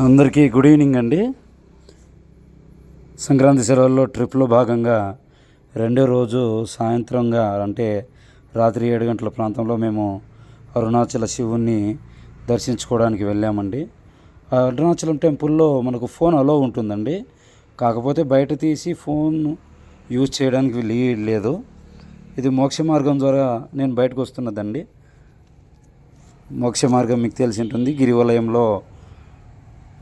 అందరికీ good evening అండి. సంక్రాంతి సెలవుల్లో ట్రిప్లో భాగంగా రెండో రోజు సాయంత్రంగా అంటే రాత్రి ఏడు గంటల ప్రాంతంలో మేము అరుణాచల శివుణ్ణి దర్శించుకోవడానికి వెళ్ళామండి. ఆ అరుణాచలం టెంపుల్లో మనకు ఫోన్ అలో ఉంటుందండి. కాకపోతే బయట తీసి ఫోన్ యూజ్ చేయడానికి లీ- లేదు. ఇది మోక్ష మార్గం ద్వారా నేను బయటకు వస్తున్నదండి. మోక్ష మార్గం మీకు తెలిసి ఉంటుంది. గిరివలయంలో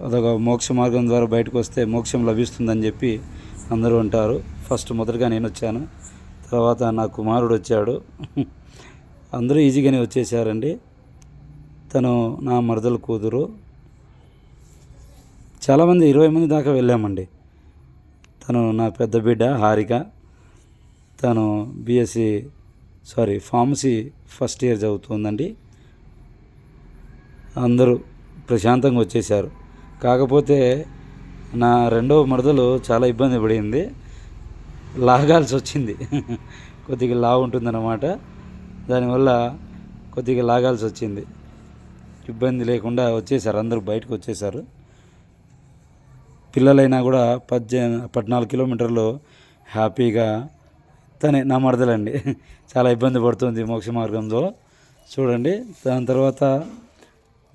అదొక మోక్ష మార్గం ద్వారా బయటకు వస్తే మోక్షం లభిస్తుందని చెప్పి అందరూ ఉంటారు ఫస్ట్ మొదటగా నేను వచ్చాను. తర్వాత నా కుమారుడు వచ్చాడు. అందరూ ఈజీగానే వచ్చేసారండి. తను నా మరదల కూతురు. చాలామంది ఇరవై మంది దాకా వెళ్ళామండి. తను నా పెద్ద బిడ్డ హారిక. తను BSc sorry pharmacy first year చదువుతుందండి. అందరూ ప్రశాంతంగా వచ్చేసారు. కాకపోతే నా రెండవ మరదలు చాలా ఇబ్బంది పడింది. లాగాల్సి వచ్చింది. కొద్దిగా లావు ఉంటుందన్నమాట. దానివల్ల కొద్దిగా లాగాల్సి వచ్చింది. ఇబ్బంది లేకుండా వచ్చేసారు. అందరూ బయటకు వచ్చేసారు. పిల్లలైనా కూడా పద్దె పద్నాలుగు కిలోమీటర్లు హ్యాపీగా తనే నా మరదలండి. చాలా ఇబ్బంది పడుతుంది మోక్ష మార్గంలో. చూడండి. దాని తర్వాత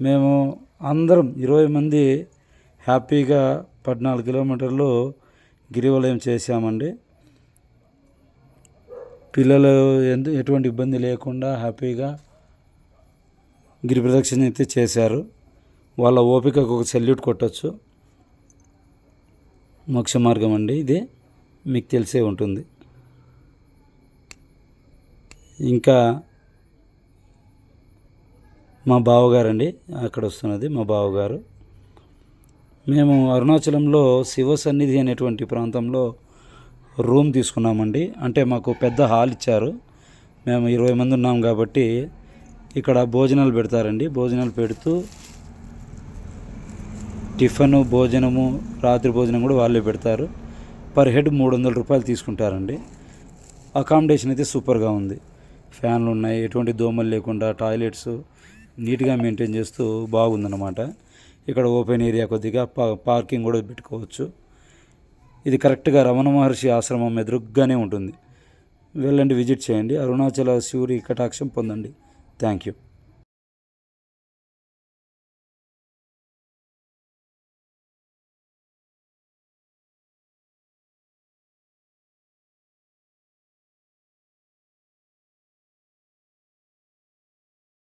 మేము అందరం ఇరవై మంది హ్యాపీగా పద్నాలుగు కిలోమీటర్లు గిరివలయం చేశామండి. పిల్లలు ఎందు ఎటువంటి ఇబ్బంది లేకుండా హ్యాపీగా గిరి ప్రదక్షిణ అయితే చేశారు. వాళ్ళ ఓపికకు ఒక సెల్యూట్ కొట్టచ్చు. మోక్ష మార్గం అండి ఇది. మీకు తెలిసే ఉంటుంది. ఇంకా మా బావగారండి అక్కడ వస్తున్నది మా బావగారు. మేము అరుణాచలంలో శివ సన్నిధి అనేటువంటి ప్రాంతంలో రూమ్ తీసుకున్నామండి. అంటే మాకు పెద్ద హాల్ ఇచ్చారు. మేము ఇరవై మంది ఉన్నాం కాబట్టి ఇక్కడ భోజనాలు పెడతారండి. భోజనాలు పెడుతూ టిఫిన్ భోజనము రాత్రి భోజనం కూడా వాళ్ళే పెడతారు. పర్ హెడ్ మూడు వందల రూపాయలు తీసుకుంటారండి. అకామిడేషన్ అయితే సూపర్గా ఉంది. ఫ్యాన్లు ఉన్నాయి. ఎటువంటి దోమలు లేకుండా టాయిలెట్స్ నీట్గా మెయింటైన్ చేస్తూ బాగుందన్నమాట. ఇక్కడ ఓపెన్ ఏరియా కొద్దిగా పా పార్కింగ్ కూడా పెట్టుకోవచ్చు. ఇది కరెక్ట్గా రమణ మహర్షి ఆశ్రమం ఎదురుగ్గానే ఉంటుంది. వెళ్ళండి విజిట్ చేయండి. అరుణాచల శివుడి కటాక్షం పొందండి. Thank you.